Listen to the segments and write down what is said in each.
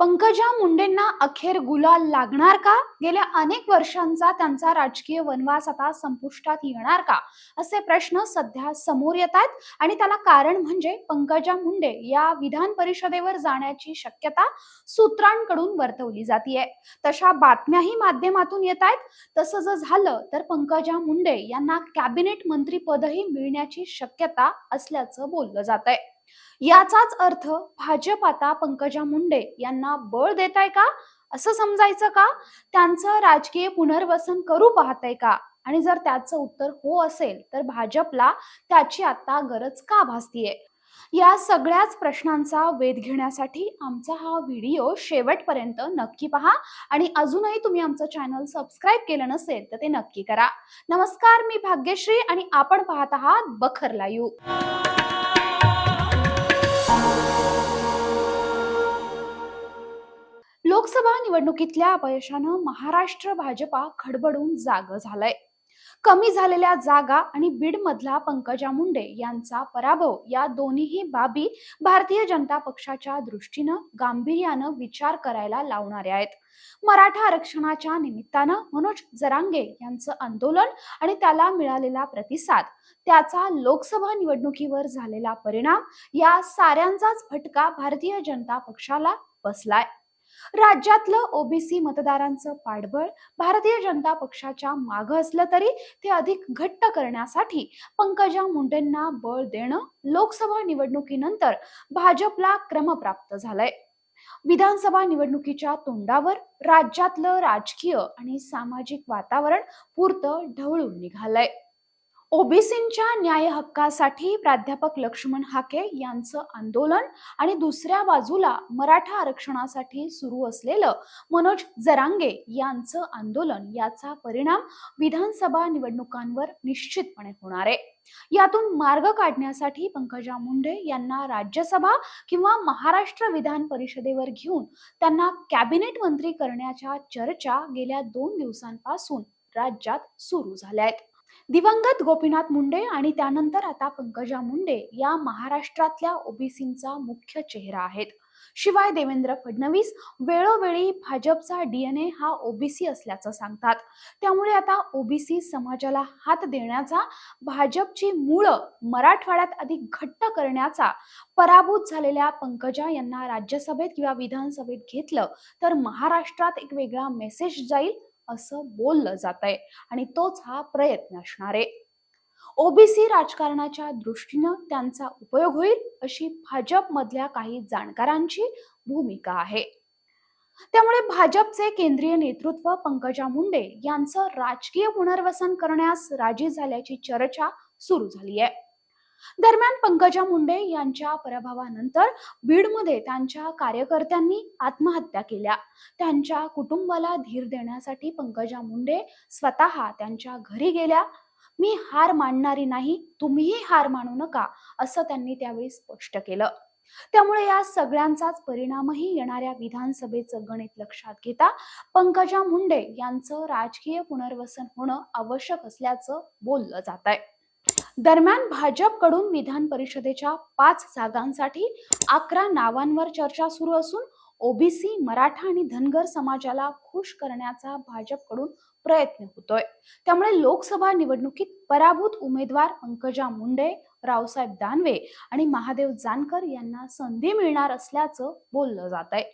पंकजा मुंडेंना अखेर गुलाल लागणार का? गेल्या अनेक वर्षांचा त्यांचा राजकीय वनवास आता संपुष्टात येणार का? असे प्रश्न सध्या समोर येत आहेत आणि त्याला कारण म्हणजे पंकजा मुंडे या विधान परिषदेवर जाण्याची शक्यता सूत्रांकडून वर्तवली जाते तशा बातम्याही माध्यमातून येत आहेत. तसं जर झालं तर पंकजा मुंडे यांना कॅबिनेट मंत्रीपदही मिळण्याची शक्यता असल्याचं बोललं जात आहे याचाच अर्थ भाजप आता पंकजा मुंडे यांना बळ देत आहे का? असं समजायचं का? त्यांचं राजकीय पुनर्वसन करू पाहतंय का? आणि जर त्याचं उत्तर हो असेल तर भाजपला त्याची आता गरज का भासतीये? या सगळ्याच प्रश्नांचा वेध घेण्यासाठी आमचा हा व्हिडिओ शेवटपर्यंत नक्की पहा. आणि अजूनही तुम्ही आमचं चॅनल सबस्क्राईब केलं नसेल तर ते नक्की करा. नमस्कार मी भाग्यश्री आणि आपण पाहत आहात बखर लाईव्ह. लोकसभा निवडणुकीतल्या अपयशानं महाराष्ट्र भाजपा खडबडून जाग झालंय. कमी झालेल्या जागा आणि बीड मधला पंकजा मुंडे यांचा पराभव या दोन्हीही बाबी भारतीय जनता पक्षाच्या दृष्टीनं गांभीर्यानं विचार करायला लावणाऱ्या आहेत. मराठा आरक्षणाच्या निमित्तानं मनोज जरांगे यांचं आंदोलन आणि त्याला मिळालेला प्रतिसाद त्याचा लोकसभा निवडणुकीवर झालेला परिणाम या साऱ्यांचाच फटका भारतीय जनता पक्षाला बसलाय. राज्यातलं ओबीसी मतदारांचं पाठबळ भारतीय जनता पक्षाच्या माग असलं तरी ते अधिक घट्ट करण्यासाठी पंकजा मुंडेंना बळ देणं लोकसभा निवडणुकीनंतर भाजपला क्रमप्राप्त झालंय. विधानसभा निवडणुकीच्या तोंडावर राज्यातलं राजकीय आणि सामाजिक वातावरण पुरतं ढवळून निघालंय. ओबीसींच्या न्याय हक्कासाठी प्राध्यापक लक्ष्मण हाके यांचं आंदोलन आणि दुसऱ्या बाजूला मराठा आरक्षणासाठी सुरू असलेलं मनोज जरांगे यांचं आंदोलन याचा परिणाम विधानसभा निवडणुकांवर निश्चितपणे होणार आहे. यातून मार्ग काढण्यासाठी पंकजा मुंडे यांना राज्यसभा किंवा महाराष्ट्र विधान परिषदेवर घेऊन त्यांना कॅबिनेट मंत्री करण्याच्या चर्चा गेल्या दोन दिवसांपासून राज्यात सुरू झाल्या आहेत. दिवंगत गोपीनाथ मुंडे आणि त्यानंतर आता पंकजा मुंडे या महाराष्ट्रातल्या ओबीसींचा मुख्य चेहरा आहेत. शिवाय देवेंद्र फडणवीस वेळोवेळी भाजपचा डीएनए हा ओबीसी असल्याचं सांगतात. त्यामुळे आता ओबीसी समाजाला हात देण्याचा भाजपची मुळं मराठवाड्यात अधिक घट्ट करण्याचा पराभूत झालेल्या पंकजा यांना राज्यसभेत किंवा विधानसभेत घेतलं तर महाराष्ट्रात एक वेगळा मेसेज जाईल. असं बोललं जात आहे आणि तोच हा प्रयत्न असणार आहे. ओबीसी राजकारणाच्या दृष्टीनं त्यांचा उपयोग होईल अशी भाजप मधल्या काही जाणकारांची भूमिका आहे. त्यामुळे भाजपचे केंद्रीय नेतृत्व पंकजा मुंडे यांचं राजकीय पुनर्वसन करण्यास राजी झाल्याची चर्चा सुरू झाली आहे. दरम्यान पंकजा मुंडे यांच्या पराभवानंतर बीडमध्ये त्यांच्या कार्यकर्त्यांनी आत्महत्या केल्या. त्यांच्या कुटुंबाला धीर देण्यासाठी पंकजा मुंडे स्वतः त्यांच्या घरी गेल्या. मी हार मानणारी नाही तुम्हीही हार मानू नका असं त्यांनी त्यावेळी स्पष्ट केलं. त्यामुळे या सगळ्यांचाच परिणामही येणाऱ्या विधानसभेचं गणित लक्षात घेता पंकजा मुंडे यांचं राजकीय पुनर्वसन होणं आवश्यक असल्याचं बोललं जात आहे दरम्यान भाजपकडून विधान परिषदेच्या पाच जागांसाठी अकरा नावांवर चर्चा सुरू असून ओबीसी मराठा आणि धनगर समाजाला खुश करण्याचा भाजपकडून प्रयत्न होतोय. त्यामुळे लोकसभा निवडणुकीत पराभूत उमेदवार पंकजा मुंडे रावसाहेब दानवे आणि महादेव जानकर यांना संधी मिळणार असल्याचं बोललं जात आहे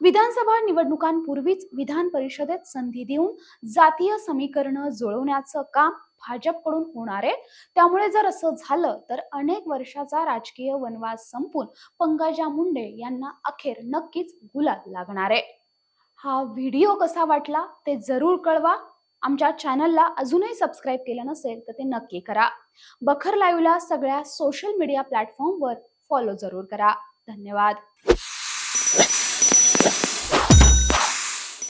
विधानसभा निवडणुकांपूर्वीच विधान परिषदेत संधी देऊन जातीय समीकरण जुळवण्याचं काम भाजपकडून होणार आहे. त्यामुळे जर असं झालं तर अनेक वर्षाचा राजकीय वनवास संपून पंकजा मुंडे यांना अखेर नक्कीच गुलाब लागणार आहे. हा व्हिडिओ कसा वाटला ते जरूर कळवा. आमच्या चॅनलला अजूनही सबस्क्राईब केलं नसेल तर ते नक्की करा. बखर लाईव्हला सगळ्या सोशल मीडिया प्लॅटफॉर्मवर फॉलो जरूर करा. धन्यवाद.